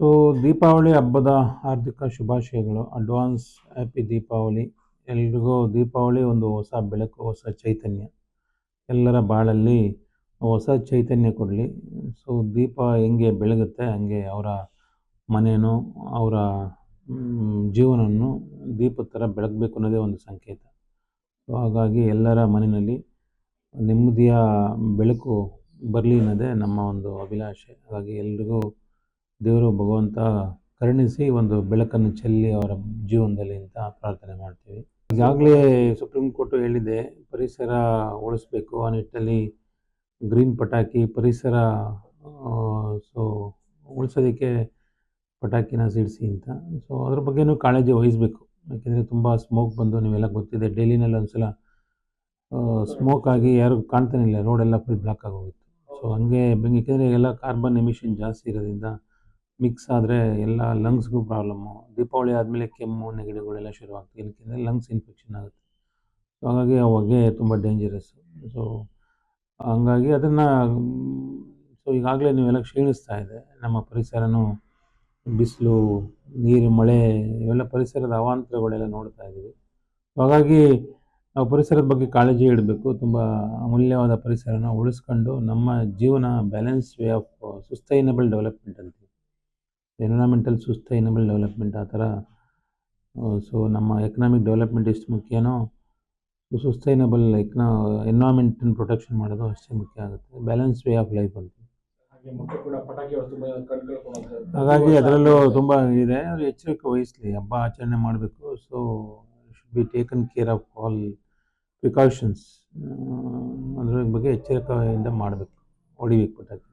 So Deepavali ಹಬ್ಬದ ಹಾರ್ದಿಕ ಶುಭಾಶಯಗಳು. ಅಡ್ವಾನ್ಸ್ ಹ್ಯಾಪಿ ದೀಪಾವಳಿ ಎಲ್ರಿಗೂ ದೀಪಾವಳಿ ಒಂದು ಹೊಸ ಬೆಳಕು, ಹೊಸ ಚೈತನ್ಯ. ಎಲ್ಲರ ಬಾಳಲ್ಲಿ ಹೊಸ ಚೈತನ್ಯ ಕೊಡಲಿ. ಸೊ ದೀಪ ಹೆಂಗೆ ಬೆಳಗುತ್ತೆ, ಹಂಗೆ ಅವರ ಮನೇನೋ, ಅವರ ಜೀವನವನ್ನು ದೀಪದ ಥರ ಬೆಳಗಬೇಕು ಅನ್ನೋದೇ ಒಂದು ಸಂಕೇತ. ಸೊ ಹಾಗಾಗಿ ಎಲ್ಲರ ಮನೆಯಲ್ಲಿ ನೆಮ್ಮದಿಯ ಬೆಳಕು ಬರಲಿ ಅನ್ನೋದೇ ನಮ್ಮ ಒಂದು ಅಭಿಲಾಷೆ. ಹಾಗಾಗಿ ಎಲ್ರಿಗೂ ದೇವರು ಭಗವಂತ ಕರುಣಿಸಿ ಒಂದು ಬೆಳಕನ್ನು ಚೆಲ್ಲಿ ಅವರ ಜೀವನದಲ್ಲಿ ಅಂತ ಪ್ರಾರ್ಥನೆ ಮಾಡ್ತೀವಿ. ಈಗಾಗಲೇ ಸುಪ್ರೀಂ ಕೋರ್ಟು ಹೇಳಿದೆ, ಪರಿಸರ ಉಳಿಸ್ಬೇಕು ಆ ನಿಟ್ಟಲ್ಲಿ ಗ್ರೀನ್ ಪಟಾಕಿ, ಪರಿಸರ ಸೊ ಉಳಿಸೋದಕ್ಕೆ ಪಟಾಕಿನ ಸಿಡಿಸಿ ಅಂತ. ಸೊ ಅದ್ರ ಬಗ್ಗೆನೂ ಕಾಳಜಿ ವಹಿಸಬೇಕು. ಯಾಕೆಂದರೆ ತುಂಬ ಸ್ಮೋಕ್ ಬಂದು ನೀವೆಲ್ಲ ಗೊತ್ತಿದೆ ಡೈಲಿನಲ್ಲಿ ಒಂದು ಸಲ ಸ್ಮೋಕ್ ಆಗಿ ಯಾರು ಕಾಣ್ತಾನಿಲ್ಲ ರೋಡೆಲ್ಲ ಫುಲ್ ಬ್ಲಾಕ್ ಆಗೋಗಿತ್ತು ಸೊ ಹಂಗೆ, ಯಾಕೆಂದರೆ ಎಲ್ಲ ಕಾರ್ಬನ್ ಎಮಿಷನ್ ಜಾಸ್ತಿ ಇರೋದ್ರಿಂದ ಮಿಕ್ಸ್ ಆದರೆ ಎಲ್ಲ ಲಂಗ್ಸ್ಗೂ ಪ್ರಾಬ್ಲಮ್ಮು ದೀಪಾವಳಿ ಆದಮೇಲೆ ಕೆಮ್ಮು, ನೆಗಡಿಗಳೆಲ್ಲ ಶುರುವಾಗ್ತದೆ. ಏನಕ್ಕೆ ಲಂಗ್ಸ್ ಇನ್ಫೆಕ್ಷನ್ ಆಗುತ್ತೆ. ಸೊ ಹಾಗಾಗಿ ಆ ಹೊಗೆ ತುಂಬ ಡೇಂಜರಸ್ಸು ಸೊ ಹಂಗಾಗಿ ಅದನ್ನು ಸೊ ಈಗಾಗಲೇ ನೀವೆಲ್ಲ ಕ್ಷೀಣಿಸ್ತಾ ಇದೆ. ನಮ್ಮ ಪರಿಸರನೂ ಬಿಸಿಲು, ನೀರು, ಮಳೆ, ಇವೆಲ್ಲ ಪರಿಸರದ ಅವಾಂತರಗಳೆಲ್ಲ ನೋಡ್ತಾ ಇದ್ದೀವಿ. ಹಾಗಾಗಿ ನಾವು ಪರಿಸರದ ಬಗ್ಗೆ ಕಾಳಜಿ ಇಡಬೇಕು. ತುಂಬ ಅಮೂಲ್ಯವಾದ ಪರಿಸರನ ಉಳಿಸ್ಕೊಂಡು ನಮ್ಮ ಜೀವನ balance way of sustainable development ಅಂತೀವಿ ಎನ್ವಿರಾನ್ಮೆಂಟಲ್ ಸುಸ್ತೈನಬಲ್ ಡೆವಲಪ್ಮೆಂಟ್ ಆ ಥರ ಸೊ ನಮ್ಮ ಎಕನಾಮಿಕ್ ಡೆವಲಪ್ಮೆಂಟ್ ಎಷ್ಟು ಮುಖ್ಯನೋ ಸುಸ್ತೈನಬಲ್ ಎಕ್ನಾ ಎನ್ವಾಮೆಂಟನ್ನು ಪ್ರೊಟೆಕ್ಷನ್ ಮಾಡೋದು ಅಷ್ಟೇ ಮುಖ್ಯ ಆಗುತ್ತೆ. ಬ್ಯಾಲೆನ್ಸ್ ವೇ ಆಫ್ ಲೈಫ್ ಅಂತ. ಹಾಗಾಗಿ ಅದರಲ್ಲೂ ತುಂಬ ಇದೆ. ಅದು ಎಚ್ಚರಿಕೆ ವಹಿಸಲಿ. ಹಬ್ಬ ಆಚರಣೆ ಮಾಡಬೇಕು. So should be taken care of all precautions ಅದ್ರ ಬಗ್ಗೆ ಎಚ್ಚರಿಕೆಯಿಂದ ಮಾಡಬೇಕು. ಹೊಡಿಬೇಕು ಪಟಾಕಿ.